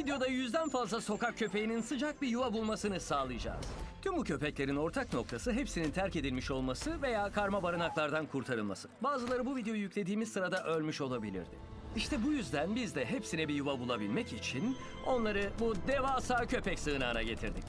Videoda yüzden fazla sokak köpeğinin sıcak bir yuva bulmasını sağlayacağız. Tüm bu köpeklerin ortak noktası hepsinin terk edilmiş olması veya karma barınaklardan kurtarılması. Bazıları bu videoyu yüklediğimiz sırada ölmüş olabilirdi. İşte bu yüzden biz de hepsine bir yuva bulabilmek için onları bu devasa köpek sığınağına getirdik.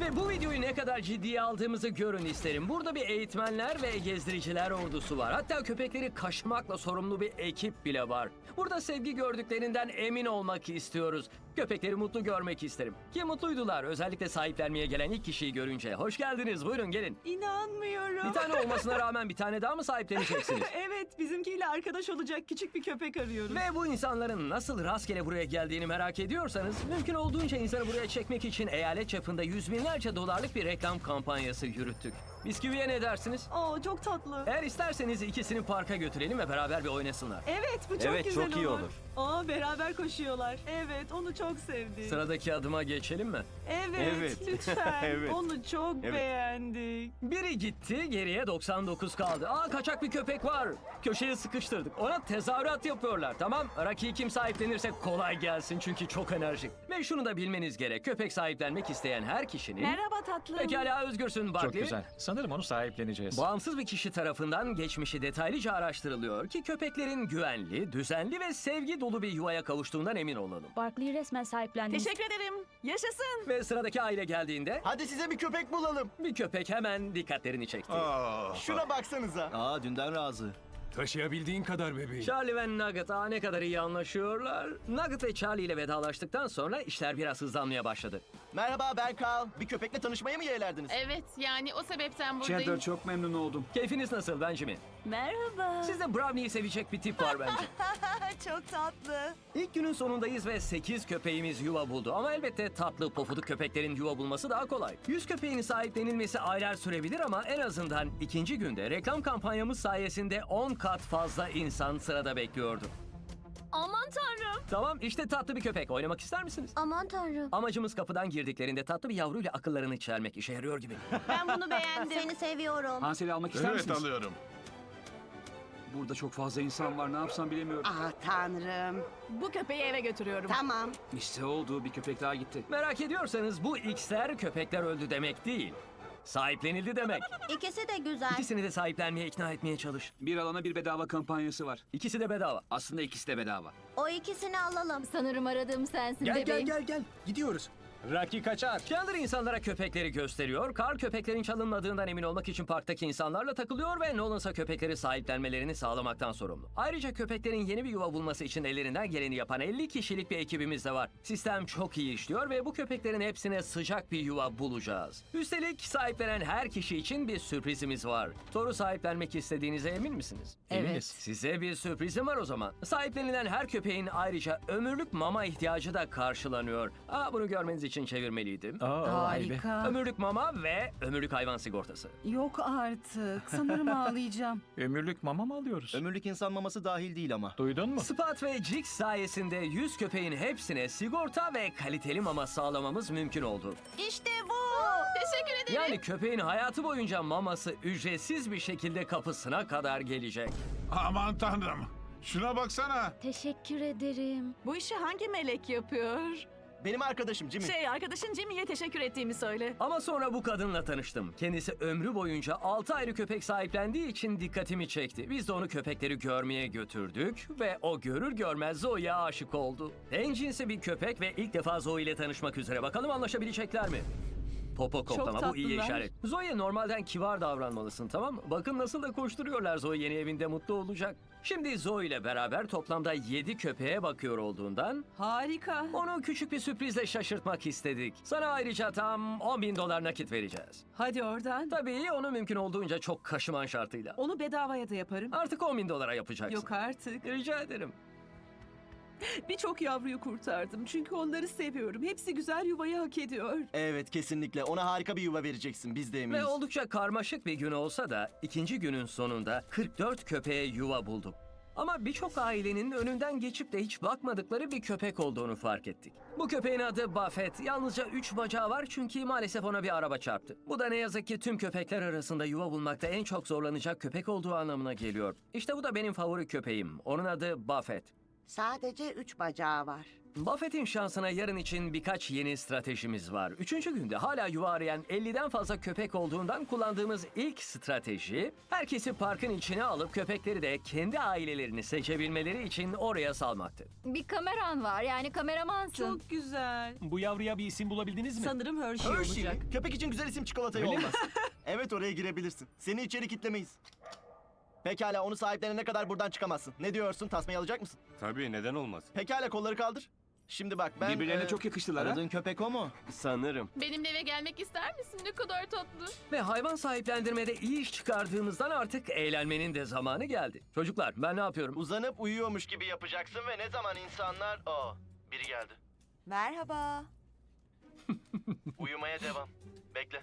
Ve bu videoyu ne kadar ciddiye aldığımızı görün isterim. Burada bir eğitmenler ve gezdiriciler ordusu var. Hatta köpekleri kaşımakla sorumlu bir ekip bile var. Burada sevgi gördüklerinden emin olmak istiyoruz. Köpekleri mutlu görmek isterim. Ki mutluydular. Özellikle sahiplenmeye gelen ilk kişiyi görünce. Hoş geldiniz. Buyurun gelin. İnanmıyorum. Bir tane olmasına rağmen bir tane daha mı sahipleneceksiniz? Evet, bizimkiyle arkadaş olacak küçük bir köpek arıyoruz. Ve bu insanların nasıl rastgele buraya geldiğini merak ediyorsanız mümkün olduğunca insanı buraya çekmek için eyalet çapında yüz binlerce dolarlık bir reklam kampanyası yürüttük. Bisküviye ne dersiniz? Oo, çok tatlı. Eğer isterseniz ikisini parka götürelim ve beraber bir oynasınlar. Evet, bu çok Evet, güzel çok iyi olur. Aa, beraber koşuyorlar. Evet, onu çok sevdik. Sıradaki adıma geçelim mi? Evet, Evet. lütfen. Evet. Onu çok Evet. beğendik. Biri gitti, geriye 99 kaldı. Aa kaçak bir köpek var. Köşeye sıkıştırdık. Ona tezahürat yapıyorlar. Tamam, Rocky'yi kim sahiplenirse kolay gelsin çünkü çok enerjik. Ve şunu da bilmeniz gerek. Köpek sahiplenmek isteyen her kişinin... Merhaba tatlım. Pekala özgürsün Barkley. Çok güzel. Sanırım onu sahipleneceğiz. Bağımsız bir kişi tarafından geçmişi detaylıca araştırılıyor ki köpeklerin güvenli, düzenli ve sevgi dolu bir yuvaya kavuştuğundan emin olalım. Barkley'i resmen sahiplendiniz. Teşekkür ederim. Yaşasın. Ve sıradaki aile geldiğinde Hadi size bir köpek bulalım. bir köpek hemen dikkatlerini çekti. Şuna baksanıza. Aa dünden razı. Taşıyabildiğin kadar bebeğim. Charlie ve Nugget aa ne kadar iyi anlaşıyorlar. Nugget ve Charlie ile vedalaştıktan sonra işler biraz hızlanmaya başladı. Merhaba ben Carl. Bir köpekle tanışmaya mı yeğlerdiniz? Evet yani o sebepten buradayım. Cheddar çok memnun oldum. Keyfiniz nasıl Benjamin? Merhaba. Sizde Brownie'yi sevecek bir tip var bence. çok tatlı. İlk günün sonundayız ve 8 köpeğimiz yuva buldu. Ama elbette tatlı pofuduk köpeklerin yuva bulması daha kolay. 100 köpeğin sahiplenilmesi aylar sürebilir ama en azından ikinci günde reklam kampanyamız sayesinde 10 kat fazla insan sırada bekliyordu. Aman tanrım. Tamam işte tatlı bir köpek. Oynamak ister misiniz? Aman tanrım. Amacımız kapıdan girdiklerinde tatlı bir yavruyla akıllarını çelmek işe yarıyor gibi. Ben bunu beğendim. Seni seviyorum. Hansel'i almak ister Evet misiniz? alıyorum. Burada çok fazla insan var ne yapsam bilemiyorum. Ah tanrım. Bu köpeği eve götürüyorum. Tamam. İşte oldu bir köpek daha gitti. Merak ediyorsanız bu X'ler köpekler öldü demek değil. Sahiplenildi demek. İkisi de güzel. İkisini de sahiplenmeye ikna etmeye çalış. Bir alana bir bedava kampanyası var. İkisi de bedava. Aslında ikisi de bedava. O ikisini alalım. Sanırım aradığım sensin Gel bebeğim. gel gel gel. Gidiyoruz. Rocky kaçar. Chandler insanlara köpekleri gösteriyor. Carl köpeklerin çalınmadığından emin olmak için parktaki insanlarla takılıyor ve Nolan ise köpekleri sahiplenmelerini sağlamaktan sorumlu. Ayrıca köpeklerin yeni bir yuva bulması için ellerinden geleni yapan 50 kişilik bir ekibimiz de var. Sistem çok iyi işliyor ve bu köpeklerin hepsine sıcak bir yuva bulacağız. Üstelik sahiplenen her kişi için bir sürprizimiz var. Toru sahiplenmek istediğinize emin misiniz? Eminiz. Size bir sürprizim var o zaman. Sahiplenilen her köpeğin ayrıca ömürlük mama ihtiyacı da karşılanıyor. Aa, bunu görmeniz için çevirmeliydim. Aa, vay be. Harika. Ömürlük mama ve ömürlük hayvan sigortası. Yok artık. Sanırım ağlayacağım. Ömürlük mama mı alıyoruz? Ömürlük insan maması dahil değil ama. Duydun mu? Spot ve Jix sayesinde 100 köpeğin hepsine sigorta ve kaliteli mama sağlamamız mümkün oldu. İşte bu. Teşekkür ederim. Yani köpeğin hayatı boyunca maması ücretsiz bir şekilde kapısına kadar gelecek. Aman tanrım. Şuna baksana. Teşekkür ederim. Bu işi hangi melek yapıyor? Benim arkadaşım Jimmy. Şey, arkadaşın Jimmy'ye teşekkür ettiğimi söyle. Ama sonra bu kadınla tanıştım. Kendisi ömrü boyunca 6 ayrı köpek sahiplendiği için dikkatimi çekti. Biz de onu köpekleri görmeye götürdük ve o görür görmez Zoe'ye aşık oldu. En cinsi bir köpek ve ilk defa Zoe ile tanışmak üzere. Bakalım anlaşabilecekler mi? Popo koklama bu iyi tatlılar. işaret. Zoe normalden kibar davranmalısın tamam mı? Bakın nasıl da koşturuyorlar Zoe yeni evinde mutlu olacak. Şimdi Zoe ile beraber toplamda 7 köpeğe bakıyor olduğundan Harika. onu küçük bir sürprizle şaşırtmak istedik. Sana ayrıca tam 10 bin dolar nakit vereceğiz. Hadi oradan. Tabii onu mümkün olduğunca çok kaşıman şartıyla. Onu bedavaya da yaparım. Artık 10 bin dolara yapacaksın. Yok artık. Rica ederim. Birçok yavruyu kurtardım. Çünkü onları seviyorum. Hepsi güzel yuvayı hak ediyor. Evet kesinlikle. Ona harika bir yuva vereceksin. Biz de eminiz. Ve oldukça karmaşık bir gün olsa da ikinci günün sonunda 44 köpeğe yuva bulduk. Ama birçok ailenin önünden geçip de hiç bakmadıkları bir köpek olduğunu fark ettik. Bu köpeğin adı Buffett. Yalnızca 3 bacağı var çünkü maalesef ona bir araba çarptı. Bu da ne yazık ki tüm köpekler arasında yuva bulmakta en çok zorlanacak köpek olduğu anlamına geliyor. İşte bu da benim favori köpeğim. Onun adı Buffett. Sadece üç bacağı var. Buffett'in şansına yarın için birkaç yeni stratejimiz var. Üçüncü günde hala yuva arayan 50'den fazla köpek olduğundan kullandığımız ilk strateji... ...herkesi parkın içine alıp köpekleri de kendi ailelerini seçebilmeleri için oraya salmaktı. Bir kameran var yani kameramansın. Çok güzel. Bu yavruya bir isim bulabildiniz mi? Sanırım Hershey, Hershey, olacak. köpek için güzel isim çikolatayı olmaz. evet oraya girebilirsin. Seni içeri kitlemeyiz. Pekala onu sahiplenene kadar buradan çıkamazsın. Ne diyorsun? Tasmayı alacak mısın? Tabii neden olmaz? Pekala kolları kaldır. Şimdi bak ben... Birbirlerine e, çok yakıştılar ha. Aradığın köpek o mu? Sanırım. Benimle eve gelmek ister misin? Ne kadar tatlı. Ve hayvan sahiplendirmede iyi iş çıkardığımızdan artık eğlenmenin de zamanı geldi. Çocuklar ben ne yapıyorum? Uzanıp uyuyormuş gibi yapacaksın ve ne zaman insanlar... Aa, biri geldi. Merhaba. Uyumaya devam. Bekle.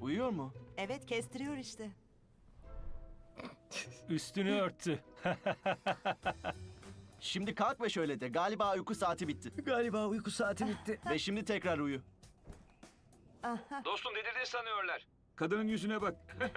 Uyuyor mu? Evet kestiriyor işte. Üstünü örttü. Şimdi kalk ve şöyle de. Galiba uyku saati bitti. Galiba uyku saati bitti. ve şimdi tekrar uyu. Dostum delirdin sanıyorlar. Kadının yüzüne bak.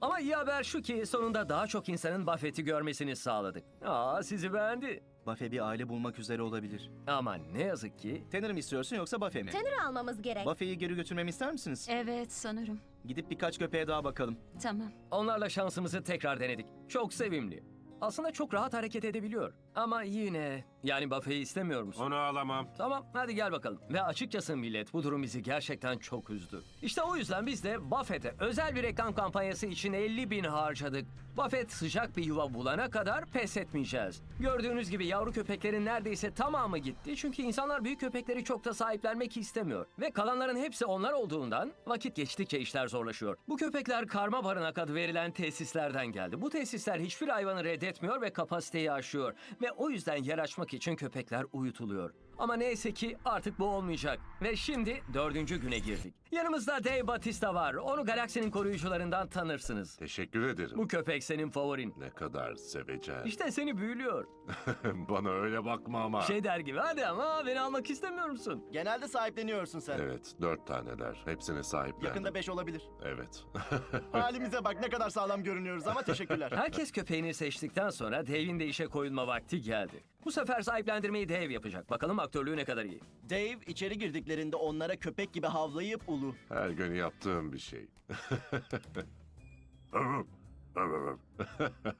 Ama iyi haber şu ki sonunda daha çok insanın Buffett'i görmesini sağladık. Aa sizi beğendi. Buffet bir aile bulmak üzere olabilir. Ama ne yazık ki Tanner mi istiyorsun yoksa Buffet mi? Tanner almamız gerek. Buffet'i geri götürmemi ister misiniz? Evet sanırım. Gidip birkaç köpeğe daha bakalım. Tamam. onlarla şansımızı tekrar denedik. Çok sevimli. Aslında çok rahat hareket edebiliyor. Ama yine yani Buffett'i istemiyor musun? Onu alamam. Tamam hadi gel bakalım. Ve açıkçası millet bu durum bizi gerçekten çok üzdü. İşte o yüzden biz de Buffett'e özel bir reklam kampanyası için 50 bin harcadık. Buffett sıcak bir yuva bulana kadar pes etmeyeceğiz. Gördüğünüz gibi yavru köpeklerin neredeyse tamamı gitti. Çünkü insanlar büyük köpekleri çok da sahiplenmek istemiyor. Ve kalanların hepsi onlar olduğundan vakit geçtikçe işler zorlaşıyor. Bu köpekler karma barınak adı verilen tesislerden geldi. Bu tesisler hiçbir hayvanı reddetmiyor ve kapasiteyi aşıyor. Ve o yüzden yer açmak için köpekler uyutuluyor. Ama neyse ki artık bu olmayacak. Ve şimdi dördüncü güne girdik. Yanımızda Dave Batista var. Onu galaksinin koruyucularından tanırsınız. Teşekkür ederim. Bu köpek senin favorin. Ne kadar sevecen. İşte seni büyülüyor. Bana öyle bakma ama. Şey der gibi hadi ama beni almak istemiyor musun? Genelde sahipleniyorsun sen. Evet, dört taneler. Hepsini sahiplendim. Yakında beş olabilir. Evet. Halimize bak ne kadar sağlam görünüyoruz ama teşekkürler. Herkes köpeğini seçtikten sonra Dave'in de işe koyulma vakti geldi. Bu sefer sahiplendirmeyi Dave yapacak. Bakalım aktörlüğü ne kadar iyi. Dave içeri girdiklerinde onlara köpek gibi havlayıp ulu. Her gün yaptığım bir şey.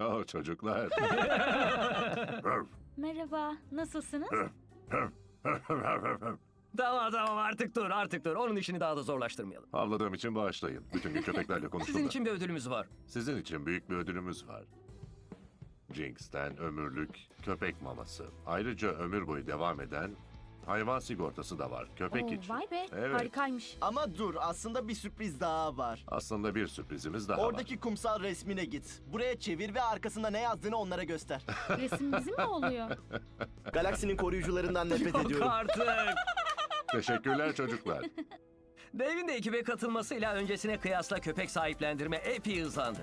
oh, çocuklar. Merhaba. Nasılsınız? Tamam tamam artık dur artık dur. Onun işini daha da zorlaştırmayalım. Havladığım için bağışlayın. Bütün gün köpeklerle konuştum Sizin da. için bir ödülümüz var. Sizin için büyük bir ödülümüz var. Jinx'ten ömürlük köpek maması. Ayrıca ömür boyu devam eden hayvan sigortası da var. Köpek için. vay be. Evet. Harikaymış. Ama dur aslında bir sürpriz daha var. Aslında bir sürprizimiz daha var. Oradaki kumsal resmine git. Buraya çevir ve arkasında ne yazdığını onlara göster. Resim bizim mi oluyor? Galaksinin koruyucularından nefret Yok ediyorum. artık. Teşekkürler çocuklar. Dave'in de ekibe katılmasıyla öncesine kıyasla köpek sahiplendirme epey hızlandı.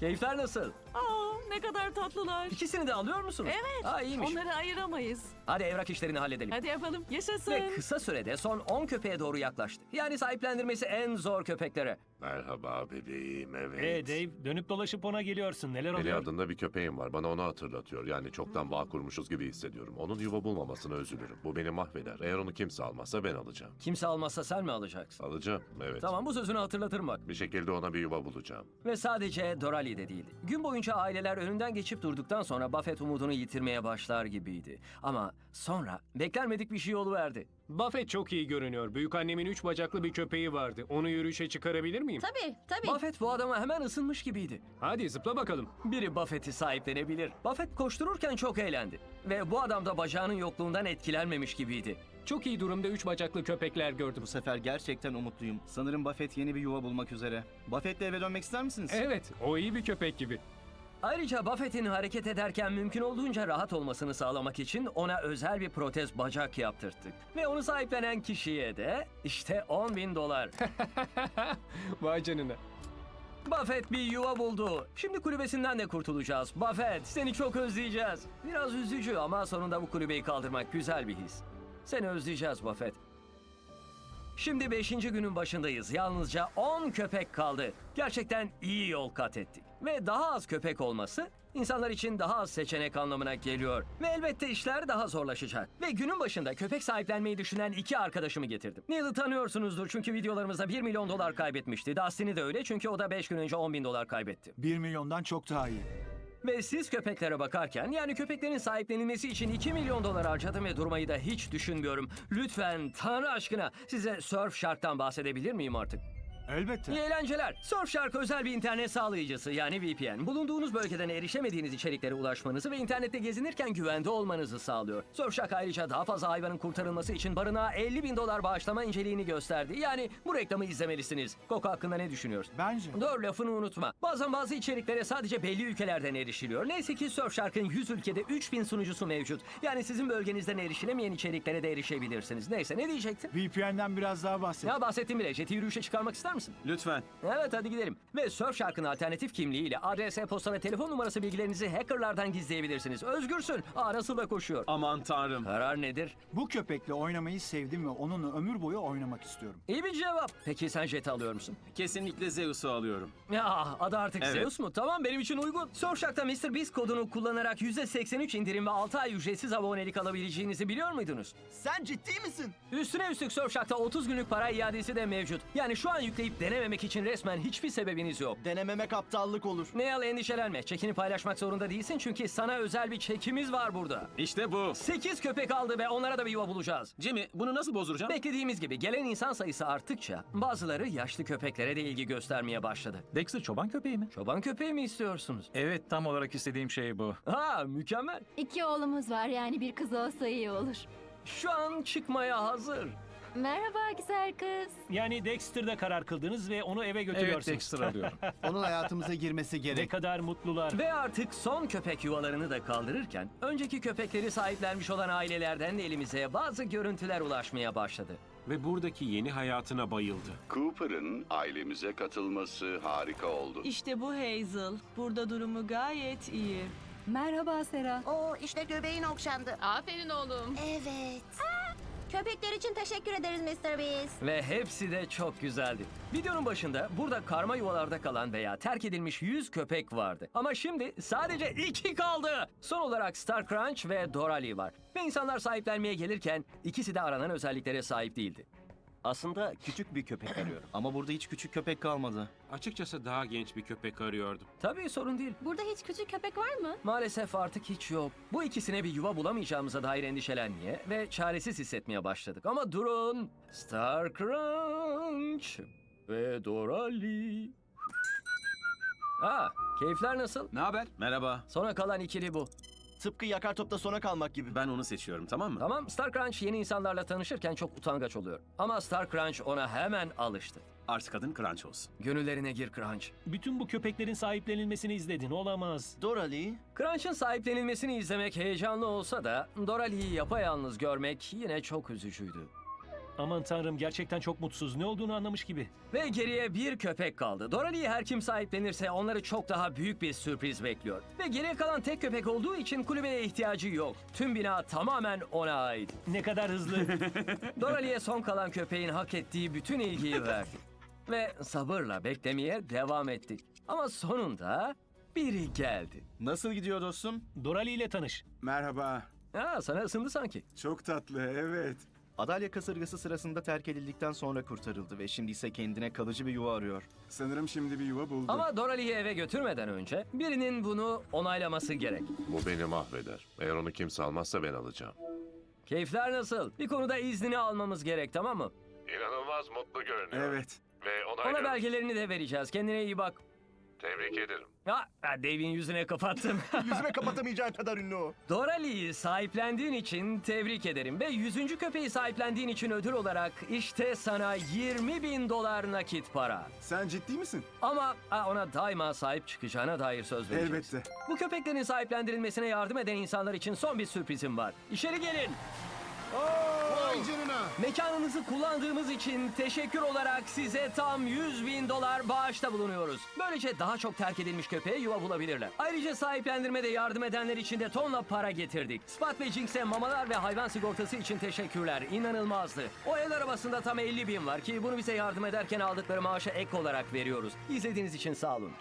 Keyifler nasıl? Aa, ne kadar tatlılar. İkisini de alıyor musunuz? Evet. Ha iyiymiş. Onları ayıramayız. Hadi evrak işlerini halledelim. Hadi yapalım. Yaşasın. Ve kısa sürede son 10 köpeğe doğru yaklaştı. Yani sahiplendirmesi en zor köpeklere. Merhaba bebeğim, evet. Ee Dave dönüp dolaşıp ona geliyorsun. Neler Eli oluyor? adında bir köpeğim var. Bana onu hatırlatıyor. Yani çoktan bağ kurmuşuz gibi hissediyorum. Onun yuva bulmamasına üzülürüm. Bu beni mahveder. Eğer onu kimse almazsa ben alacağım. Kimse almazsa sen mi alacaksın? Alacağım, evet. Tamam bu sözünü hatırlatırım bak. Bir şekilde ona bir yuva bulacağım. Ve sadece Dorali'de değildi. Gün boyunca aileler önünden geçip durduktan sonra Buffett umudunu yitirmeye başlar gibiydi. Ama sonra beklenmedik bir şey oluverdi. Buffett çok iyi görünüyor. Büyük annemin üç bacaklı bir köpeği vardı. Onu yürüyüşe çıkarabilir miyim? tabii tabii. Buffett bu adama hemen ısınmış gibiydi. Hadi zıpla bakalım. Biri Buffett'i sahiplenebilir. Buffett koştururken çok eğlendi. Ve bu adam da bacağının yokluğundan etkilenmemiş gibiydi. Çok iyi durumda üç bacaklı köpekler gördüm. Bu sefer gerçekten umutluyum. Sanırım Buffett yeni bir yuva bulmak üzere. Buffett'le eve dönmek ister misiniz? Evet, o iyi bir köpek gibi. Ayrıca Buffett'in hareket ederken mümkün olduğunca rahat olmasını sağlamak için ona özel bir protez bacak yaptırttık. Ve onu sahiplenen kişiye de işte 10 bin dolar. Vay canına. Buffett bir yuva buldu. Şimdi kulübesinden de kurtulacağız. Buffett seni çok özleyeceğiz. Biraz üzücü ama sonunda bu kulübeyi kaldırmak güzel bir his. Seni özleyeceğiz Buffett. Şimdi 5. günün başındayız. Yalnızca 10 köpek kaldı. Gerçekten iyi yol kat ettik. Ve daha az köpek olması insanlar için daha az seçenek anlamına geliyor. Ve elbette işler daha zorlaşacak. Ve günün başında köpek sahiplenmeyi düşünen iki arkadaşımı getirdim. Neil'i tanıyorsunuzdur çünkü videolarımızda 1 milyon dolar kaybetmişti. Dustin'i de öyle çünkü o da 5 gün önce 10 bin dolar kaybetti. 1 milyondan çok daha iyi. Ve siz köpeklere bakarken yani köpeklerin sahiplenilmesi için 2 milyon dolar harcadım ve durmayı da hiç düşünmüyorum. Lütfen Tanrı aşkına size Surfshark'tan bahsedebilir miyim artık? Elbette. İyi eğlenceler. Surfshark özel bir internet sağlayıcısı yani VPN. Bulunduğunuz bölgeden erişemediğiniz içeriklere ulaşmanızı ve internette gezinirken güvende olmanızı sağlıyor. Surfshark ayrıca daha fazla hayvanın kurtarılması için barınağa 50 bin dolar bağışlama inceliğini gösterdi. Yani bu reklamı izlemelisiniz. Koku hakkında ne düşünüyorsun? Bence. Dur lafını unutma. Bazen bazı içeriklere sadece belli ülkelerden erişiliyor. Neyse ki Surfshark'ın 100 ülkede 3000 sunucusu mevcut. Yani sizin bölgenizden erişilemeyen içeriklere de erişebilirsiniz. Neyse ne diyecektin? VPN'den biraz daha bahset. Ya bahsettim bile. Jet'i yürüyüşe çıkarmak ister misin? Lütfen. Evet hadi gidelim. Ve Surfshark'ın alternatif kimliğiyle adres, posta ve telefon numarası bilgilerinizi hackerlardan gizleyebilirsiniz. Özgürsün. Aa nasıl da koşuyor. Aman tanrım. Karar nedir? Bu köpekle oynamayı sevdim ve onunla ömür boyu oynamak istiyorum. İyi bir cevap. Peki sen Jet'i alıyor musun? Kesinlikle Zeus'u alıyorum. Ya adı artık Evet. Zeus mu? Tamam benim için uygun. Surfshark'ta MrBeast kodunu kullanarak %83 indirim ve 6 ay ücretsiz abonelik alabileceğinizi biliyor muydunuz? Sen ciddi misin? Üstüne üstlük Surfshark'ta 30 günlük para iadesi de mevcut. Yani şu an yükleyip denememek için resmen hiçbir sebebiniz yok. Denememek aptallık olur. Neal endişelenme. Çekini paylaşmak zorunda değilsin çünkü sana özel bir çekimiz var burada. İşte bu. 8 köpek aldı ve onlara da bir yuva bulacağız. Jimmy bunu nasıl bozduracağım? Beklediğimiz gibi gelen insan sayısı arttıkça bazıları yaşlı köpeklere de ilgi göstermeye başladı. Dexter çoban köpeği mi? Çoban köpeği mi istiyorsunuz? Evet tam olarak istediğim şey bu. Ha mükemmel. İki oğlumuz var yani bir kız olsa iyi olur. Şu an çıkmaya hazır. Merhaba güzel kız. Yani Dexter'da karar kıldınız ve onu eve Evet götürüyorsunuz. Dexter alıyorum. Onun hayatımıza girmesi ne gerek. kadar mutlular. Ve artık son köpek yuvalarını da kaldırırken önceki köpekleri sahiplenmiş olan ailelerden de elimize bazı görüntüler ulaşmaya başladı. Ve buradaki yeni hayatına bayıldı. Cooper'ın ailemize katılması harika oldu. İşte bu Hazel. Burada durumu gayet iyi. Merhaba Sera. Oo işte göbeğin okşandı. Aferin oğlum. Evet. Köpekler için teşekkür ederiz Mr. Beast. Ve hepsi de çok güzeldi. Videonun başında burada karma yuvalarda kalan veya terk edilmiş 100 köpek vardı. Ama şimdi sadece 2 kaldı. Son olarak Star Crunch ve Doralie var. Ve insanlar sahiplenmeye gelirken ikisi de aranan özelliklere sahip değildi. Aslında küçük bir köpek arıyorum. Ama burada hiç küçük köpek kalmadı. Açıkçası daha genç bir köpek arıyordum. Tabii sorun değil. Burada hiç küçük köpek var mı? Maalesef artık hiç yok. Bu ikisine bir yuva bulamayacağımıza dair endişelenmeye ve çaresiz hissetmeye başladık. Ama durun. Star Crunch ve Doralie. Aa, keyifler nasıl? Ne haber? Merhaba. Sona kalan ikili bu. Tıpkı yakar topta sona kalmak gibi. Ben onu seçiyorum tamam mı? Tamam, Star Crunch yeni insanlarla tanışırken çok utangaç oluyor. Ama Star Crunch ona hemen alıştı. Artık adın Crunch olsun. Gönüllerine gir Crunch. Bütün bu köpeklerin sahiplenilmesini izledin. Olamaz. Doralie, Crunch'ın sahiplenilmesini izlemek heyecanlı olsa da Doralie'yi yapayalnız görmek yine çok üzücüydü. Aman tanrım gerçekten çok mutsuz. Ne olduğunu anlamış gibi. Ve geriye bir köpek kaldı. Doralie'yi her kim sahiplenirse onları çok daha büyük bir sürpriz bekliyor. Ve geriye kalan tek köpek olduğu için kulübeye ihtiyacı yok. Tüm bina tamamen ona ait. Ne kadar hızlı. Doralie'ye son kalan köpeğin hak ettiği bütün ilgiyi verdik. Ve sabırla beklemeye devam ettik. Ama sonunda biri geldi. Nasıl gidiyor dostum? Dorali ile tanış. Merhaba. Ha, sana ısındı sanki. Çok tatlı evet. Adalya kasırgası sırasında terk edildikten sonra kurtarıldı ve şimdi ise kendine kalıcı bir yuva arıyor. Sanırım şimdi bir yuva buldu. Ama Doralie'yi eve götürmeden önce birinin bunu onaylaması gerek. Bu beni mahveder. Eğer onu kimse almazsa ben alacağım. Keyifler nasıl? Bir konuda iznini almamız gerek tamam mı? İnanılmaz mutlu görünüyor. Evet. Ve Ona belgelerini de vereceğiz. Kendine iyi bak. Tebrik ederim. Ha, Dave'in yüzüne kapattım. Yüzüme kapatamayacağın kadar ünlü o. Dorali'yi sahiplendiğin için tebrik ederim. Ve 100. köpeği sahiplendiğin için ödül olarak işte sana 20 bin dolar nakit para. Sen ciddi misin? Ama ha, ona daima sahip çıkacağına dair söz vereceğiz. Bu köpeklerin sahiplendirilmesine yardım eden insanlar için son bir sürprizim var. İçeri gelin. Vay canına. Mekanınızı kullandığımız için teşekkür olarak size tam 100 bin dolar bağışta bulunuyoruz. Böylece daha çok terk edilmiş köpeğe yuva bulabilirler. Ayrıca sahiplendirmede yardım edenler için de tonla para getirdik. Spot ve Jinx'e mamalar ve hayvan sigortası için teşekkürler. İnanılmazdı. O el arabasında tam 50 bin var ki bunu bize yardım ederken aldıkları maaşa ek olarak veriyoruz. İzlediğiniz için sağ olun.